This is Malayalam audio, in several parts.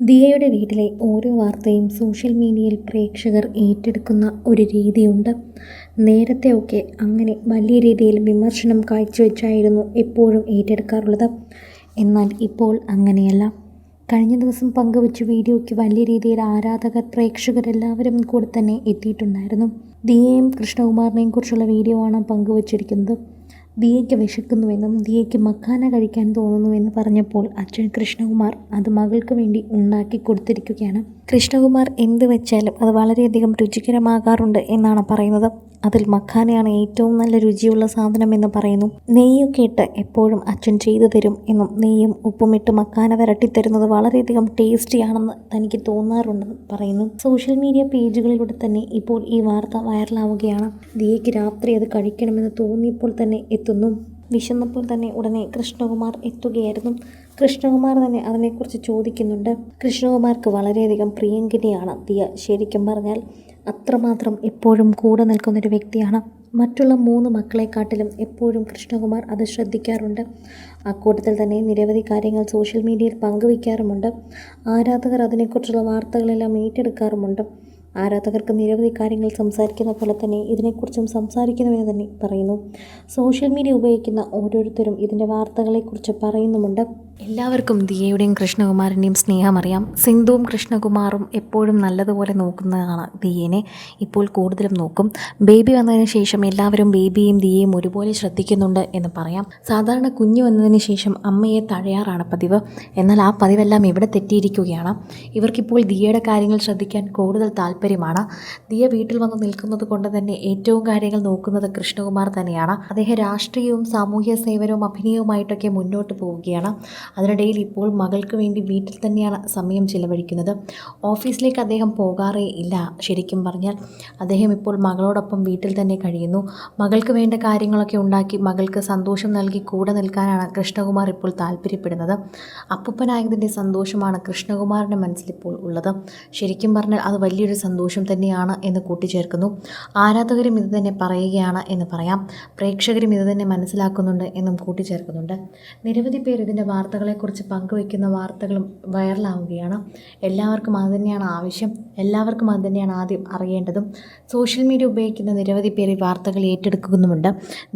ദിയയുടെ വീട്ടിലെ ഓരോ വാർത്തയും സോഷ്യൽ മീഡിയയിൽ പ്രേക്ഷകർ ഏറ്റെടുക്കുന്ന ഒരു രീതിയുണ്ട്. നേരത്തെയൊക്കെ അങ്ങനെ വലിയ രീതിയിൽ വിമർശനം കാഴ്ചവെച്ചായിരുന്നു എപ്പോഴും ഏറ്റെടുക്കാറുള്ളത്. എന്നാൽ ഇപ്പോൾ അങ്ങനെയല്ല. കഴിഞ്ഞ ദിവസം പങ്കുവച്ച വീഡിയോയ്ക്ക് വലിയ രീതിയിൽ ആരാധകർ പ്രേക്ഷകരെല്ലാവരും കൂടെ തന്നെ എത്തിയിട്ടുണ്ടായിരുന്നു. ദിയയും കൃഷ്ണകുമാറിനെയും കുറിച്ചുള്ള വീഡിയോ ആണ് പങ്കുവച്ചിരിക്കുന്നത്. ദിയയ്ക്ക് വിശക്കുന്നുവെന്നും ദിയയ്ക്ക് മക്കാന കഴിക്കാൻ തോന്നുന്നുവെന്ന് പറഞ്ഞപ്പോൾ അച്ഛൻ കൃഷ്ണകുമാർ അത് മകൾക്ക് വേണ്ടി ഉണ്ടാക്കി കൊടുത്തിരിക്കുകയാണ്. കൃഷ്ണകുമാർ എന്ത് വെച്ചാലും അത് വളരെയധികം രുചികരമാകാറുണ്ട് എന്നാണ് പറയുന്നത്. അതിൽ മഖാനയാണ് ഏറ്റവും നല്ല രുചിയുള്ള സാധനം എന്ന് പറയുന്നു. നെയ്യൊക്കെ ഇട്ട് എപ്പോഴും അച്ഛൻ ചെയ്തു തരും എന്നും നെയ്യും ഉപ്പുമിട്ട് മക്കാന വരട്ടിത്തരുന്നത് വളരെയധികം ടേസ്റ്റിയാണെന്ന് തനിക്ക് തോന്നാറുണ്ടെന്ന് പറയുന്നു. സോഷ്യൽ മീഡിയ പേജുകളിലൂടെ തന്നെ ഇപ്പോൾ ഈ വാർത്ത വൈറലാവുകയാണ്. ദിയയ്ക്ക് രാത്രി അത് കഴിക്കണമെന്ന് തോന്നിയപ്പോൾ തന്നെ എത്തുന്നു. വിശന്നപ്പോൾ തന്നെ ഉടനെ കൃഷ്ണകുമാർ എത്തുകയായിരുന്നു. കൃഷ്ണകുമാർ തന്നെ അതിനെക്കുറിച്ച് ചോദിക്കുന്നുണ്ട്. കൃഷ്ണകുമാർക്ക് വളരെയധികം പ്രിയങ്കരിയാണ് ദിയ. ശരിക്കും പറഞ്ഞാൽ അത്രമാത്രം എപ്പോഴും കൂടെ നിൽക്കുന്നൊരു വ്യക്തിയാണ്. മറ്റുള്ള മൂന്ന് മക്കളെക്കാട്ടിലും എപ്പോഴും കൃഷ്ണകുമാർ അത് ശ്രദ്ധിക്കാറുണ്ട്. അക്കൂട്ടത്തിൽ തന്നെ നിരവധി കാര്യങ്ങൾ സോഷ്യൽ മീഡിയയിൽ പങ്കുവയ്ക്കാറുമുണ്ട്. ആരാധകർ അതിനെക്കുറിച്ചുള്ള വാർത്തകളെല്ലാം ഏറ്റെടുക്കാറുമുണ്ട്. ആരാധകർക്ക് നിരവധി കാര്യങ്ങൾ സംസാരിക്കുന്ന പോലെ തന്നെ ഇതിനെക്കുറിച്ചും സംസാരിക്കുന്നുവെന്ന് തന്നെ പറയുന്നു. സോഷ്യൽ മീഡിയ ഉപയോഗിക്കുന്ന ഓരോരുത്തരും ഇതിന്റെ വാർത്തകളെക്കുറിച്ച് പറയുന്നുമുണ്ട്. എല്ലാവർക്കും ദിയയുടെയും കൃഷ്ണകുമാരന്റെയും സ്നേഹം അറിയാം. സിന്ധുവും കൃഷ്ണകുമാറും എപ്പോഴും നല്ലതുപോലെ നോക്കുന്നതാണ് ദിയേനെ. ഇപ്പോൾ കൂടുതലും നോക്കും. ബേബി വന്നതിന് ശേഷം എല്ലാവരും ബേബിയും ദിയയും ഒരുപോലെ ശ്രദ്ധിക്കുന്നുണ്ട് എന്ന് പറയാം. സാധാരണ കുഞ്ഞു വന്നതിന് ശേഷം അമ്മയെ തഴയാറാണ് പതിവ്. എന്നാൽ ആ പതിവെല്ലാം ഇവിടെ തെറ്റിയിരിക്കുകയാണ്? ഇവർക്കിപ്പോൾ ദിയയുടെ കാര്യങ്ങൾ ശ്രദ്ധിക്കാൻ കൂടുതൽ താല്പര്യമാണ്. ദിയ വീട്ടിൽ വന്ന് നിൽക്കുന്നത് കൊണ്ട് തന്നെ ഏറ്റവും കാര്യങ്ങൾ നോക്കുന്നത് കൃഷ്ണകുമാർ തന്നെയാണ്. അദ്ദേഹം രാഷ്ട്രീയവും സാമൂഹ്യ സേവനവും അഭിനയവുമായിട്ടൊക്കെ മുന്നോട്ട് പോവുകയാണ്. അതിനിടയിൽ ഇപ്പോൾ മകൾക്ക് വേണ്ടി വീട്ടിൽ തന്നെയാണ് സമയം ചിലവഴിക്കുന്നത്. ഓഫീസിലേക്ക് അദ്ദേഹം പോകാറേ ഇല്ല ശരിക്കും പറഞ്ഞാൽ. അദ്ദേഹം ഇപ്പോൾ മകളോടൊപ്പം വീട്ടിൽ തന്നെ കഴിയുന്നു. മകൾക്ക് വേണ്ട കാര്യങ്ങളൊക്കെ ഉണ്ടാക്കി മകൾക്ക് സന്തോഷം നൽകി കൂടെ നിൽക്കാനാണ് കൃഷ്ണകുമാർ ഇപ്പോൾ താല്പര്യപ്പെടുന്നത്. അപ്പൂപ്പനായതിന്റെ സന്തോഷമാണ് കൃഷ്ണകുമാറിന്റെ മനസ്സിലിപ്പോൾ ഉള്ളത്. ശരിക്കും പറഞ്ഞാൽ അത് വലിയൊരു സന്തോഷം തന്നെയാണ് എന്ന് കൂട്ടിച്ചേർക്കുന്നു. ആരാധകരും ഇത് തന്നെ പറയുകയാണ് എന്ന് പറയാം. പ്രേക്ഷകരും ഇത് തന്നെ മനസ്സിലാക്കുന്നുണ്ട് എന്നും കൂട്ടിച്ചേർക്കുന്നുണ്ട്. നിരവധി പേർ ഇതിന്റെ വാർത്തകളെക്കുറിച്ച് പങ്കുവയ്ക്കുന്ന വാർത്തകളും വൈറലാവുകയാണ്. എല്ലാവർക്കും അത് തന്നെയാണ് ആവശ്യം. എല്ലാവർക്കും അത് തന്നെയാണ് ആദ്യം അറിയേണ്ടതും. സോഷ്യൽ മീഡിയ ഉപയോഗിക്കുന്ന നിരവധി പേര് വാർത്തകൾ ഏറ്റെടുക്കുന്നുമുണ്ട്.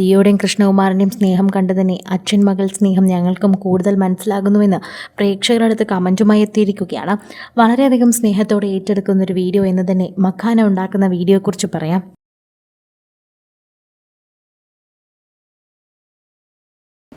ദിയോടെയും കൃഷ്ണകുമാറിന്റെയും സ്നേഹം കണ്ടു തന്നെ അച്ഛൻ മകൾ സ്നേഹം ഞങ്ങൾക്കും കൂടുതൽ മനസ്സിലാകുന്നുവെന്ന് പ്രേക്ഷകരുടെ അടുത്ത് കമന്റുമായി എത്തിയിരിക്കുകയാണ്. വളരെയധികം സ്നേഹത്തോടെ ഏറ്റെടുക്കുന്ന ഒരു വീഡിയോ എന്ന് തന്നെ മഖാന ഉണ്ടാക്കുന്ന വീഡിയോയെക്കുറിച്ച് പറയാം.